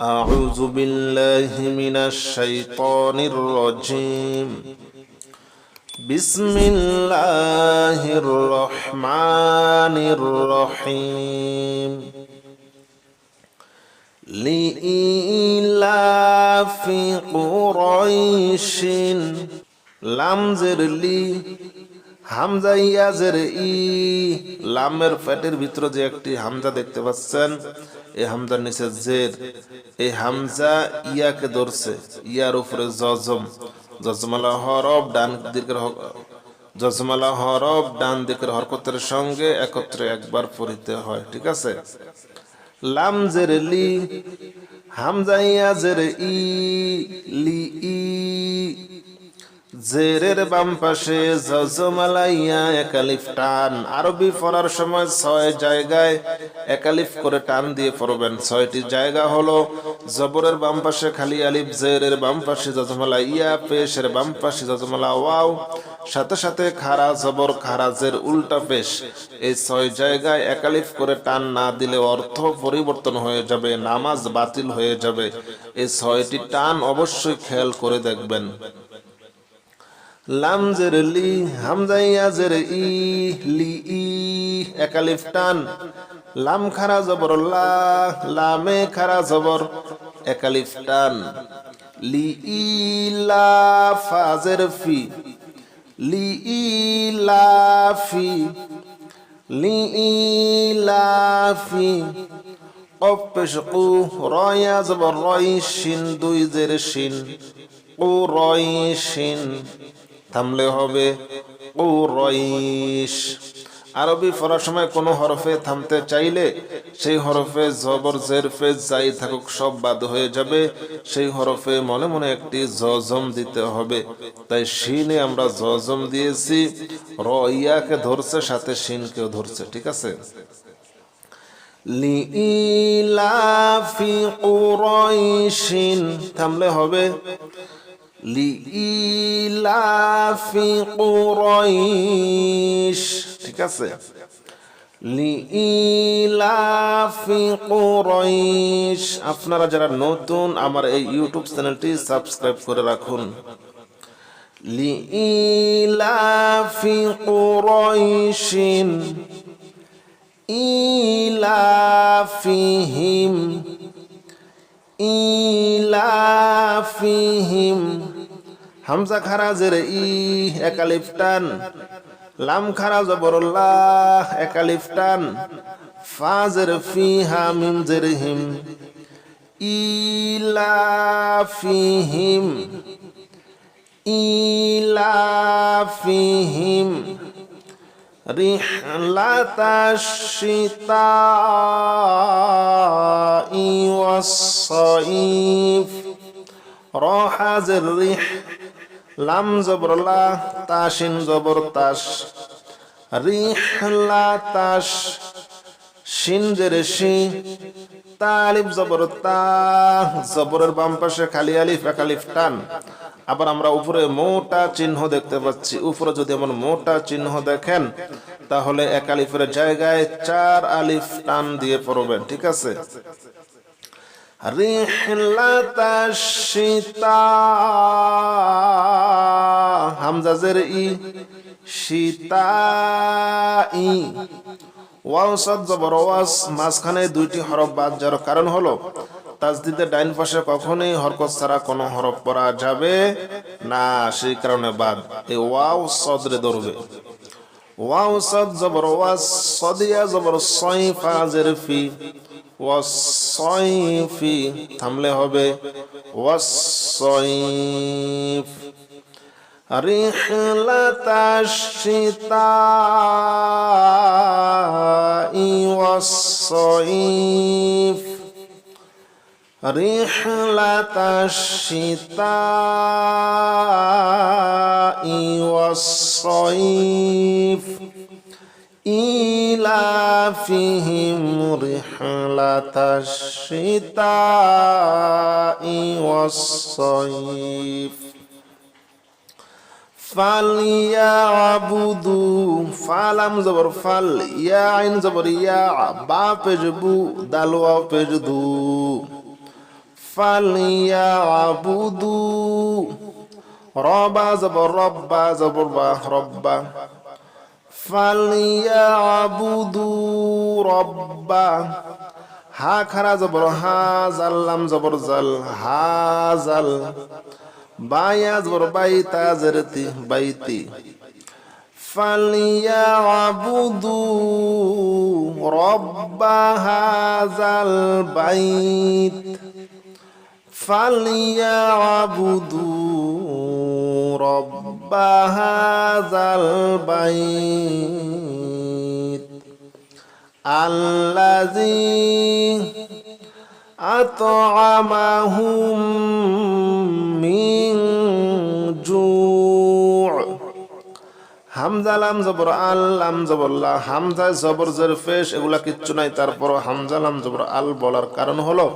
أعوذ بالله من الشيطان الرجيم بسم الله الرحمن الرحيم لإيلاف قريش লামজের লি হামজা ইয়াজের ই লামের ফ্যাটের ভিতরে যে একটি হামজা দেখতে পাচ্ছেন এই হামজার নিচে জের এই হামজা ইয়াকে ধরছে, ইয়ার উপরে জজম, জজমালা হরফ ডান দিকের জজমালা হরফ ডান দিকের হরকতের সঙ্গে একত্রে একবার পড়িতে হয়, ঠিক আছে? লাম জের লি, হামজা ইয়াজের ই, লি, ই জেরের বাম পাশে জজমালাইয়া একালিফ টান। আরবি পড়ার সময় ছয় জায়গায় একালিফ করে টান দিয়ে পড়বেন। ছয়টি জায়গা হলো জবরের বাম পাশে খালি আলিফ, জেরের বাম পাশে জজমালা ইয়া পেশের বাম পাশে জজমালা ওয়াও, সাথে সাথে খারা জবর খারাজের উল্টা পেশ। এই ছয় জায়গায় একালিফ করে টান না দিলে অর্থ পরিবর্তন হয়ে যাবে, নামাজ বাতিল হয়ে যাবে। এই ছয়টি টান অবশ্যই খেয়াল করে দেখবেন। লাম জের লি হামজা ইয়া জের ই, লি ই একালিফ টান। লাম খারা জবর, লা, লামে খারা জবর একালিফ টান। লি ই, লা ফাজের ফি। লি ই, লা, ফি। লি ই, লা, ফি। অপেশ কু রয়া জবর রই শিন, দুই জের শিন। ও রই শিন। থামলে হবে ও রইশ আরবি পড়ার সময় কোনো হরফে থামতে চাইলে সেই হরফে জবর, জের, ফেজ যাই থাকুক, সব বাদ হয়ে যাবে। সেই হরফে মনে মনে একটি জজম দিতে হবে। তাই শিনে আমরা জজম দিয়েছি। র ইয়াকে ধরছে, সাথে শিনকেও ধরছে, ঠিক আছে? কুরাইশিন, থামলে হবে লিইলাফি কুরাইশ। ঠিক আছে? লিইলাফি কুরাইশ। আপনারা যারা নতুন, আমার এই ইউটিউব চ্যানেলটি সাবস্ক্রাইব করে রাখুন। লিইলাফি কুরাইশিন ইলাফিহিম ইলাফিহিম। হামজা খারাজের ই একালিফ টান লাম খারা জবরুল্লাহ একালিফ টান ফাজের ফি হামিম জের হিম ইলাফিহিম ইলাফিহিম رحلة الشتاء والصيف راح الريح লাম জবর লা তাসিন জবর তাস রিহলা তাস, শিন জের শি তালিফ জবর তা, জবরের বাম পাশে খালি আলিফ, এক আলিফ টান। আবার আমরা উপরে মোটা চিহ্ন দেখতে পাচ্ছি। উপরে যদি এমন মোটা চিহ্ন দেখেন, তাহলে এক আলিফের জায়গায় চার আলিফ টান দিয়ে পড়বেন, ঠিক আছে? রিহলাতা সীতা হামজাজের ই সীতা ই। ওয়াও সাদ জবর ওয়াস মাঝখানে দুইটি হরফ বাদ যার কারণ হলো তাজদিদের ডাইন পাশে কখনোই হরকত ছাড়া কোনো হরফ পড়া যাবে না, সেই কারণে বাদ। এই ওয়াও সদরে ধরবে ওয়াও সাদ জবর ওয়াস সদিয়া জবর সই ফাজের ফি। ওয়াসয়ফি থামলে হবে ওয়াসয়ফ رحلة الشتاء والصيف رحلة الشتاء والصيف إيلافهم رحلة الشتاء والصيف فليعبدوا فلم زبر فل يا عين زبر يا با بجبو دلوا بجدو فليعبدوا ربا زبر ربا زبر ربا, ربا فليعبدوا ربا হা খারা জবর হা জাল্লাম জবর জাল হা জাল বায়া জবর বাইতা জরতি বাইতি فليعبدوا رب هذا البيت فليعبدوا رب هذا البيت الذي أطعمهم من جوع হামজা লাম জবর আল লাম জবরল্লাহ হামজা জবর জের ফেশ এগুলা কিচ্ছু নাই তারপর হামজা লাম জবর আল বলার কারণ হলো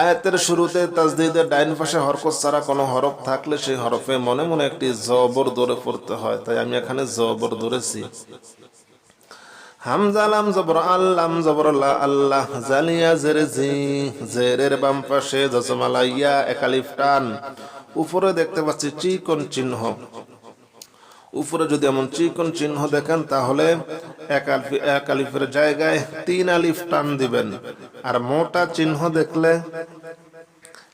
আয়াতের শুরুতে তাজদিদের ডাইন পাশে হরকত ছাড়া কোনো হরফ থাকলে সেই হরফে মনে মনে একটি জবর ধরে পড়তে হয়, তাই আমি এখানে জবর ধরেছি হামজালাম জবর আল্লাম জবর আল্লাহ, জালিয়া জের জি, জেরের বাম পাশে জজমালা ইয়া একালিফ টান। উপরে দেখতে পাচ্ছি চিকন চিহ্ন। উপরে যদি এমন চিকন চিহ্ন দেখেন, তাহলে এক আলিফ- এক আলিফের জায়গায় তিন আলিফ টান দিবেন। আর মোটা চিহ্ন দেখলে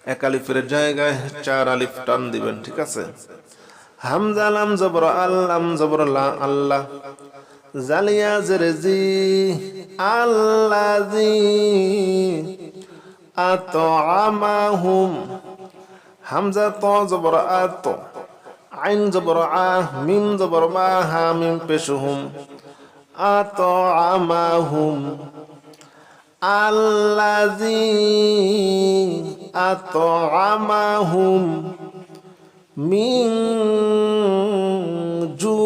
এক আলিফের জায়গায় চার আলিফ টান দিবেন, ঠিক আছে? হামজালাম জবর আল্লাম জবর, লা, আল্লাহ। জালিয়া, জেরেজি, আল্লাজি আতআমাহুম হামজা, ত, জবর, আত। আইন জবর আ মিম জবর মা হা মিম পেশুহুম। আতআমাহুম। আল্লাজি আতআমাহুম মিন জু'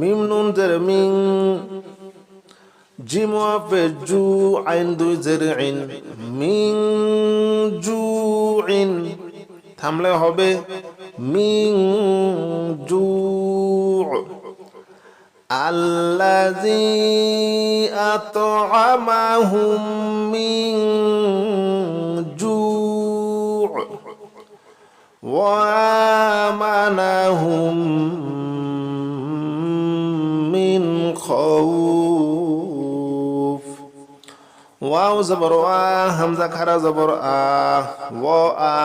মিম নুন জের মিং জিম ওয়াফে জু, আইন দুই জের আইন মিং জু ইন থামলে হবে মিং জু আল্লাজি আতআমাহুম মিং জু ওয়ামানাহুম মিন খাউফ ওয়াও জবর আ হামজা খারা জবর আ ও আ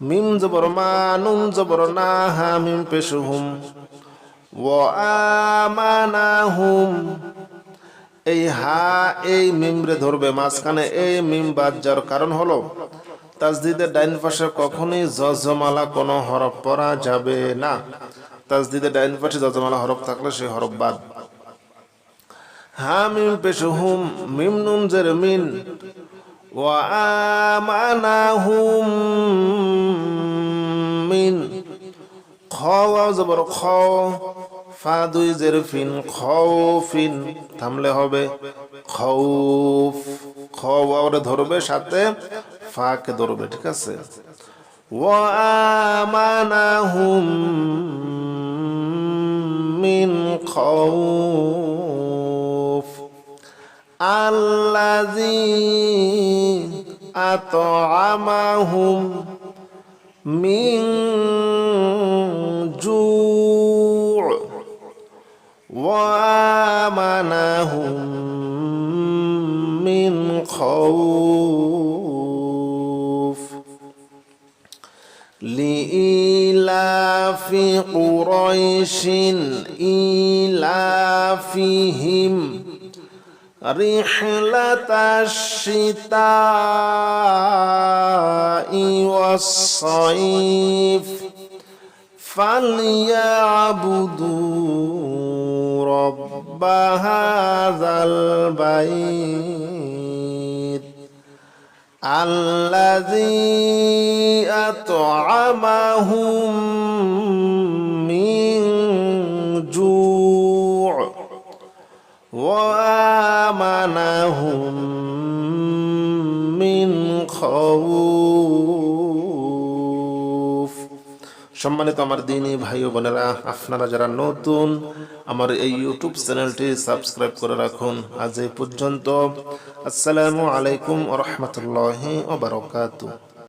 মিম জবর মা নুন জবর না হা মিম পেশুহুম ও আমানাহুম এই হা এই মিমরে ধরবে মাঝখানে এই মিম বাদ যার কারণ হলো তাজদিদের ডাইন পাশে কখনোই জজমালা কোনো হরফ পড়া যাবে না। তাজদিদের ডাইন পাশে জজমালা হরফ থাকলে সেই হরফ বাদ হা মিম পেশ হুম মিম মিন ওয়া আমানাহুম মিন। খ জবর খ, ফা দুই জের ফিন খ ফিন থামলে হবে খৌফ খ, ওয়াওরে ধরবে সাথে ফাকে ধরবে, ঠিক আছে? ওয়া আমানাহুম মিন খৌফ الذي أطعمهم من جوع وآمنهم من خوف لإيلاف قريش إيلافهم رحلة الشتاء والصيف فليعبدوا رب هذا البيت الذي أطعمهم وآمنهم من خوف সম্মানিত আমার দিনী ভাই ও বোনেরা আপনারা যারা নতুন আমার এই ইউটিউব চ্যানেলটি সাবস্ক্রাইব করে রাখুন আজ এই পর্যন্ত আসসালামু আলাইকুম রহমতুল্লাহি ওবরাকাতু